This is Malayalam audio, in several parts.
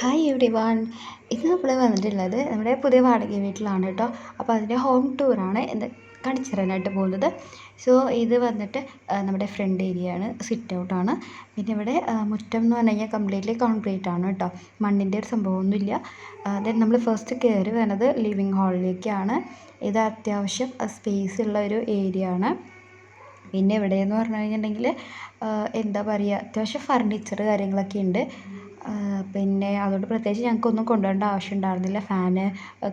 ഹായ് എവ്രി വൺ ഇന്ന് നമ്മൾ വന്നിട്ടുള്ളത് നമ്മുടെ പുതിയ വാടക വീട്ടിലാണ് കേട്ടോ. അപ്പോൾ അതിന്റെ ഹോം ടൂറാണ് എന്ത് കാണിച്ചു തരാനായിട്ട് പോകുന്നത്. സോ ഇത് വന്നിട്ട് നമ്മുടെ ഫ്രണ്ട് ഏരിയ ആണ് സിറ്റ് ഔട്ടാണ് പിന്നെ ഇവിടെ മുറ്റം എന്ന് പറഞ്ഞു കഴിഞ്ഞാൽ കംപ്ലീറ്റ്ലി കോൺക്രീറ്റ് ആണ് കേട്ടോ. മണ്ണിന്റെ ഒരു സംഭവമൊന്നുമില്ല. ദെൻ നമ്മൾ ഫസ്റ്റ് കയറി വരുന്നത് ലിവിങ് ഹാളിലേക്കാണ് ഇത് അത്യാവശ്യം സ്പേസ് ഉള്ള ഒരു ഏരിയ ആണ്. പിന്നെ ഇവിടെയെന്ന് പറഞ്ഞു കഴിഞ്ഞിട്ടുണ്ടെങ്കിൽ എന്താ പറയുക അത്യാവശ്യം ഫർണിച്ചർ കാര്യങ്ങളൊക്കെ ഉണ്ട്. പിന്നെ അതുകൊണ്ട് പ്രത്യേകിച്ച് ഞങ്ങൾക്കൊന്നും കൊണ്ടുപോകേണ്ട ആവശ്യം ഉണ്ടായിരുന്നില്ല. ഫാന്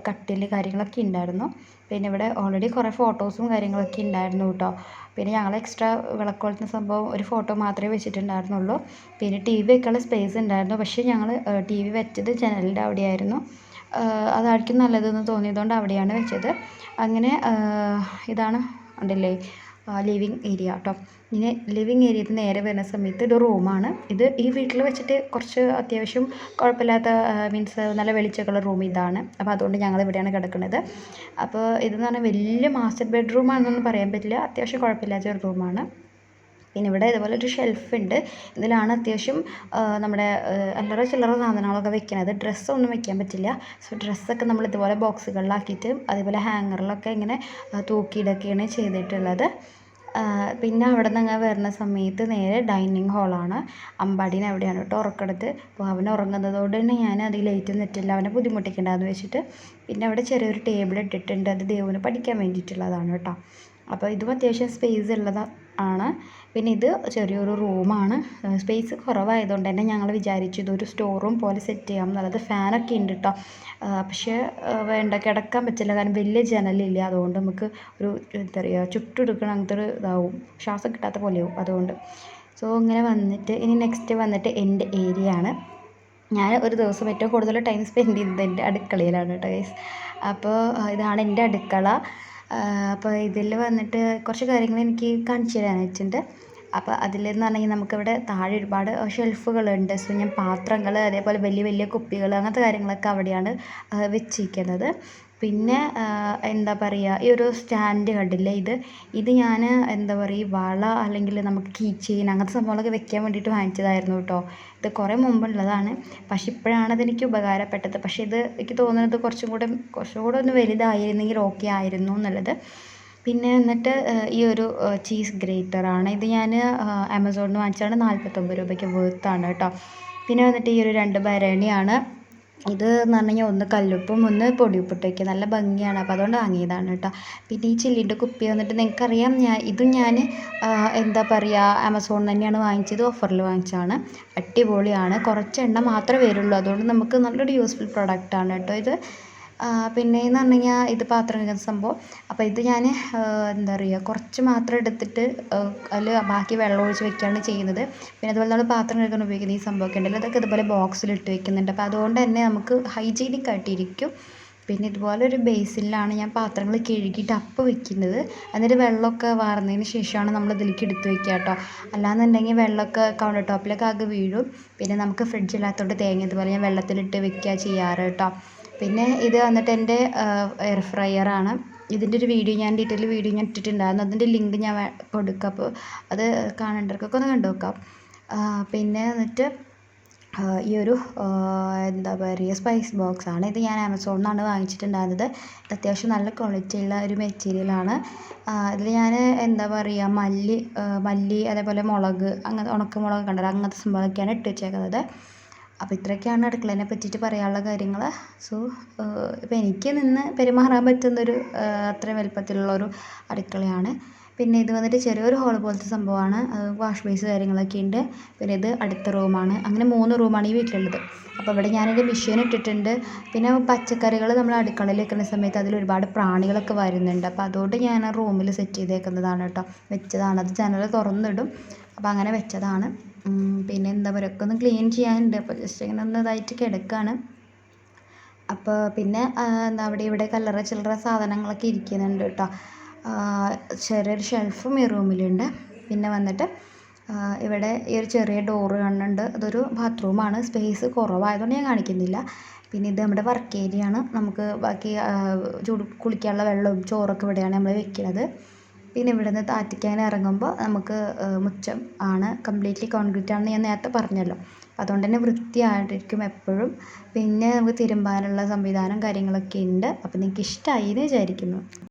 കട്ടിൽ കാര്യങ്ങളൊക്കെ ഉണ്ടായിരുന്നു പിന്നെ ഇവിടെ ഓൾറെഡി കുറേ ഫോട്ടോസും കാര്യങ്ങളൊക്കെ ഉണ്ടായിരുന്നു കേട്ടോ പിന്നെ ഞങ്ങൾ എക്സ്ട്രാ വിളക്ക് കൊളുത്തുന്ന സംഭവം ഒരു ഫോട്ടോ മാത്രമേ വെച്ചിട്ടുണ്ടായിരുന്നുള്ളൂ. പിന്നെ ടി വി വെക്കാനുള്ള സ്പേസ് ഉണ്ടായിരുന്നു പക്ഷേ ഞങ്ങൾ ടി വി വെച്ചത് ജനലിന്റെ അവിടെയായിരുന്നു. അതായിരിക്കും നല്ലതെന്ന് തോന്നിയതുകൊണ്ട് അവിടെയാണ് വെച്ചത്. അങ്ങനെ ഇതാണ് ഉണ്ടല്ലേ ലിവിങ് ഏരിയ കേട്ടോ ഇനി ലിവിങ് ഏരിയയിൽ നേരെ വരുന്ന സമയത്ത് ഒരു റൂമാണ് ഇത് ഈ വീട്ടിൽ വെച്ചിട്ട് കുറച്ച് അത്യാവശ്യം കുഴപ്പമില്ലാത്ത മീൻസ് നല്ല വെളിച്ചമൊക്കെയുള്ള റൂം ഇതാണ്. അപ്പോൾ അതുകൊണ്ട് ഞങ്ങൾ ഇവിടെയാണ് കിടക്കുന്നത്. അപ്പോൾ ഇതെന്ന് പറഞ്ഞാൽ വലിയ മാസ്റ്റർ ബെഡ്റൂം ബെഡ്റൂമാണെന്നൊന്നും പറയാൻ പറ്റില്ല. അത്യാവശ്യം കുഴപ്പമില്ലാത്ത ഒരു റൂമാണ് പിന്നെ ഇവിടെ ഇതുപോലെ ഒരു ഷെൽഫ് ഉണ്ട്. ഇതിലാണ് അത്യാവശ്യം നമ്മുടെ അല്ലറ ചില്ലറ സാധനങ്ങളൊക്കെ വെക്കുന്നത് ഡ്രസ്സൊന്നും വെക്കാൻ പറ്റില്ല. സോ ഡ്രസ്സൊക്കെ നമ്മൾ ഇതുപോലെ ബോക്സുകളിലാക്കിയിട്ട് അതേപോലെ ഹാങ്ങറിലൊക്കെ ഇങ്ങനെ തൂക്കിയിടൊക്കെയാണ് ചെയ്തിട്ടുള്ളത്. പിന്നെ അവിടെ നിന്ന് അങ്ങ് വരുന്ന സമയത്ത് നേരെ ഡൈനിങ് ഹാളാണ് അമ്പാടീനെ അവിടെയാണ് കേട്ടോ ഉറക്കെടുത്ത് അപ്പോൾ അവൻ ഉറങ്ങുന്നതുകൊണ്ട് തന്നെ ഞാൻ അതിൽ ലേറ്റ് നിന്നിട്ടില്ല അവനെ ബുദ്ധിമുട്ടിക്കേണ്ടതെന്ന് വെച്ചിട്ട് പിന്നെ അവിടെ ചെറിയൊരു ടേബിൾ ഇട്ടിട്ടുണ്ട്. അത് ദേവന് പഠിക്കാൻ വേണ്ടിയിട്ടുള്ളതാണ് കേട്ടോ. അപ്പോൾ ഇതും അത്യാവശ്യം സ്പേസ് ഉള്ളത് ആണ്. പിന്നെ ഇത് ചെറിയൊരു റൂമാണ് സ്പേസ് കുറവായതുകൊണ്ട് തന്നെ ഞങ്ങൾ വിചാരിച്ചു ഇതൊരു സ്റ്റോർ റൂം പോലെ സെറ്റ് ചെയ്യാം എന്നുള്ളത് ഫാനൊക്കെ ഉണ്ട് കേട്ടോ പക്ഷേ വേണ്ട കിടക്കാൻ പറ്റില്ല. കാരണം വലിയ ജനലില്ല അതുകൊണ്ട് നമുക്ക് ഒരു എന്താ പറയുക ചുട്ടെടുക്കണം അങ്ങനത്തെ ഒരു ഇതാവും. ശ്വാസം കിട്ടാത്ത പോലെയാവും അതുകൊണ്ട്. സോ ഇങ്ങനെ വന്നിട്ട് ഇനി നെക്സ്റ്റ് വന്നിട്ട് എന്റെ ഏരിയ ആണ്. ഞാൻ ഒരു ദിവസം ഏറ്റവും കൂടുതൽ ടൈം സ്പെൻഡ് ചെയ്യുന്നത് എന്റെ അടുക്കളയിലാണ് കേട്ടോ ഗൈസ് അപ്പോൾ ഇതാണ് എന്റെ അടുക്കള. അപ്പോൾ ഇതിൽ വന്നിട്ട് കുറച്ച് കാര്യങ്ങൾ എനിക്ക് കാണിച്ചു തരാനായിട്ടുണ്ട് അപ്പോൾ അതിലെന്ന് പറഞ്ഞെങ്കിൽ നമുക്കിവിടെ താഴെ ഒരുപാട് ഷെൽഫുകളുണ്ട്. സോ ഞാൻ പാത്രങ്ങൾ അതേപോലെ വലിയ വലിയ കുപ്പികൾ അങ്ങനത്തെ കാര്യങ്ങളൊക്കെ അവിടെയാണ് വെച്ചിരിക്കുന്നത്. പിന്നെ എന്താ പറയുക ഈ ഒരു സ്റ്റാൻഡ് കണ്ടില്ലേ ഇത്? ഇത് ഞാൻ എന്താ പറയുക വള അല്ലെങ്കിൽ നമുക്ക് കീ ചെയിൻ അങ്ങനത്തെ സംഭവങ്ങളൊക്കെ വെക്കാൻ വേണ്ടിയിട്ട് വാങ്ങിച്ചതായിരുന്നു കേട്ടോ. ഇത് കുറേ മുമ്പുള്ളതാണ്. പക്ഷെ ഇപ്പോഴാണ് അതെനിക്ക് ഉപകാരപ്പെട്ടത്. പക്ഷേ ഇത് എനിക്ക് തോന്നുന്നത് കുറച്ചും കൂടെ കുറച്ചും കൂടെ ഒന്ന് വലുതായിരുന്നെങ്കിൽ ഓക്കെ ആയിരുന്നു എന്നുള്ളത്. പിന്നെ എന്നിട്ട് ഈ ഒരു ചീസ് ഗ്രേറ്ററാണ് ഇത് ഞാൻ ആമസോണിൽ നിന്ന് വാങ്ങിച്ചതാണ്. നാൽപ്പത്തൊമ്പത് രൂപയ്ക്ക് വേർത്താണ് കേട്ടോ. പിന്നെ വന്നിട്ട് ഈ ഒരു രണ്ട് ഭരണിയാണ്. ഇത് എന്ന് പറഞ്ഞു കഴിഞ്ഞാൽ ഒന്ന് കല്ലുപ്പും ഒന്ന് പൊടിയുപ്പിട്ടൊക്കെ നല്ല ഭംഗിയാണ്. അപ്പോൾ അതുകൊണ്ട് വാങ്ങിയതാണ് കേട്ടോ പിന്നെ ഈ ചില്ലിന്റെ കുപ്പി വന്നിട്ട് നിങ്ങൾക്കറിയാം ഞാൻ ഇത് ഞാൻ എന്താ പറയുക ആമസോണിൽ തന്നെയാണ് വാങ്ങിച്ചത് ഓഫറിൽ വാങ്ങിച്ചതാണ്. അടിപൊളിയാണ്. കുറച്ച് എണ്ണ മാത്രമേ വരുള്ളൂ. അതുകൊണ്ട് നമുക്ക് നല്ലൊരു യൂസ്ഫുൾ പ്രൊഡക്റ്റാണ് കേട്ടോ ഇത്. പിന്നെയെന്ന് പറഞ്ഞു കഴിഞ്ഞാൽ ഇത് പാത്രം കഴുകുന്ന സംഭവം. അപ്പോൾ ഇത് ഞാൻ എന്താ പറയുക കുറച്ച് മാത്രം എടുത്തിട്ട് അതിൽ ബാക്കി വെള്ളം ഒഴിച്ച് വെക്കുകയാണ് ചെയ്യുന്നത്. പിന്നെ അതുപോലെ നമ്മൾ പാത്രം കഴുകാൻ ഉപയോഗിക്കുന്ന ഈ സംഭവമൊക്കെ ഉണ്ടല്ലോ അതൊക്കെ ഇതുപോലെ ബോക്സിൽ ഇട്ട് വെക്കുന്നുണ്ട്. അപ്പോൾ അതുകൊണ്ട് തന്നെ നമുക്ക് ഹൈജീനിക് ആയിട്ടിരിക്കും. പിന്നെ ഇതുപോലെ ഒരു ബേസിനിലാണ് ഞാൻ പാത്രങ്ങൾ കഴുകിയിട്ട് ടപ്പ് വെക്കുന്നത്. എന്നിട്ട് വെള്ളമൊക്കെ വാർന്നതിന് ശേഷമാണ് നമ്മൾ ഇതിലേക്ക് എടുത്ത് വെക്കുക കേട്ടോ. അല്ലാന്നുണ്ടെങ്കിൽ വെള്ളമൊക്കെ കൗണ്ടർ ടോപ്പിലൊക്കെ ആകെ വീഴും. പിന്നെ നമുക്ക് ഫ്രിഡ്ജ് ഇല്ലാത്തതുകൊണ്ട് തേങ്ങ ഇതുപോലെ ഞാൻ വെള്ളത്തിലിട്ട് വെക്കുക ചെയ്യാറ് കേട്ടോ. പിന്നെ ഇത് വന്നിട്ട് എന്റെ എയർ ഫ്രയർ ആണ്. ഇതിന്റെ ഒരു വീഡിയോ ഞാൻ ഡീറ്റെയിൽ വീഡിയോ ഞാൻ ഇട്ടിട്ടുണ്ടായിരുന്നു. അതിന്റെ ലിങ്ക് ഞാൻ കൊടുക്കാം. അപ്പോൾ അത് കാണേണ്ടവർക്കൊക്കെ ഒന്ന് കണ്ടു നോക്കാം. പിന്നെ എന്നിട്ട് ഈ ഒരു എന്താ പറയുക സ്പൈസ് ബോക്സ് ആണ്. ഇത് ഞാൻ ആമസോണിൽ നിന്നാണ് വാങ്ങിച്ചിട്ടുണ്ടായിരുന്നത്. ഇത് അത്യാവശ്യം നല്ല ക്വാളിറ്റി ഉള്ള ഒരു മെറ്റീരിയലാണ് ഇതിൽ ഞാൻ എന്താ പറയുക മല്ലി മല്ലി അതേപോലെ മുളക് അങ്ങനത്തെ ഉണക്കമുളക് കണ്ടല്ലോ അങ്ങനത്തെ സംഭവമൊക്കെയാണ് ഇട്ട് വെച്ചേക്കുന്നത്. അപ്പോൾ ഇത്രയൊക്കെയാണ് അടുക്കളേനെ പറ്റിയിട്ട് പറയാനുള്ള കാര്യങ്ങൾ സോ ഇപ്പോൾ എനിക്ക് നിന്ന് പെരുമാറാൻ പറ്റുന്നൊരു അത്രയും വലിപ്പത്തിലുള്ളൊരു അടുക്കളയാണ്. പിന്നെ ഇത് വന്നിട്ട് ചെറിയൊരു ഹോൾ പോലത്തെ സംഭവമാണ്. വാഷ് ബേസ് കാര്യങ്ങളൊക്കെ ഉണ്ട്. പിന്നെ ഇത് അടുത്ത റൂമാണ് അങ്ങനെ മൂന്ന് റൂമാണ് ഈ വീട്ടിലുള്ളത്. അപ്പോൾ ഇവിടെ ഞാനൊരു മെഷീൻ ഇട്ടിട്ടുണ്ട്. പിന്നെ പച്ചക്കറികൾ നമ്മൾ അടുക്കളയിൽ വെക്കുന്ന സമയത്ത് അതിൽ ഒരുപാട് പ്രാണികളൊക്കെ വരുന്നുണ്ട്. അപ്പോൾ അതുകൊണ്ട് ഞാൻ ആ റൂമിൽ സെറ്റ് ചെയ്തേക്കുന്നതാണ് കേട്ടോ. വെച്ചതാണ്. അത് ജനൽ തുറന്നിടും. അപ്പോൾ അങ്ങനെ വെച്ചതാണ്. പിന്നെ എന്താ പറയുക ഒക്കെ ഒന്ന് ക്ലീൻ ചെയ്യാനുണ്ട്. അപ്പോൾ ജസ്റ്റ് ഇങ്ങനെ ഒന്ന് ഇതായിട്ട് കിടക്കുകയാണ് അപ്പോൾ പിന്നെ എന്താ അവിടെ ഇവിടെ കല്ലറ ചില്ലറ സാധനങ്ങളൊക്കെ ഇരിക്കുന്നുണ്ട് കേട്ടോ. ചെറിയൊരു ഷെൽഫും ഈ റൂമിലുണ്ട് പിന്നെ വന്നിട്ട് ഇവിടെ ഈ ഒരു ചെറിയ ഡോറ് കാണുന്നുണ്ട്. അതൊരു ബാത്റൂമാണ് സ്പേസ് കുറവായതുകൊണ്ട് ഞാൻ കാണിക്കുന്നില്ല. പിന്നെ ഇത് നമ്മുടെ വർക്ക് ഏരിയ ആണ്. നമുക്ക് ബാക്കി ചൂട് കുളിക്കാനുള്ള വെള്ളവും ചോറൊക്കെ ഇവിടെയാണ് നമ്മൾ വെക്കുന്നത് പിന്നെ ഇവിടുന്ന് താറ്റിക്കാൻ ഇറങ്ങുമ്പോൾ നമുക്ക് മുറ്റം ആണ് കംപ്ലീറ്റ്ലി കോൺക്രീറ്റ് ആണെന്ന് ഞാൻ നേരത്തെ പറഞ്ഞല്ലോ. അതുകൊണ്ട് തന്നെ വൃത്തിയായിട്ടിരിക്കും എപ്പോഴും. പിന്നെ നമുക്ക് തിരുമ്പാനുള്ള സംവിധാനം കാര്യങ്ങളൊക്കെ ഉണ്ട്. അപ്പോൾ നിങ്ങൾക്ക് ഇഷ്ടമായി എന്ന് വിചാരിക്കുന്നു.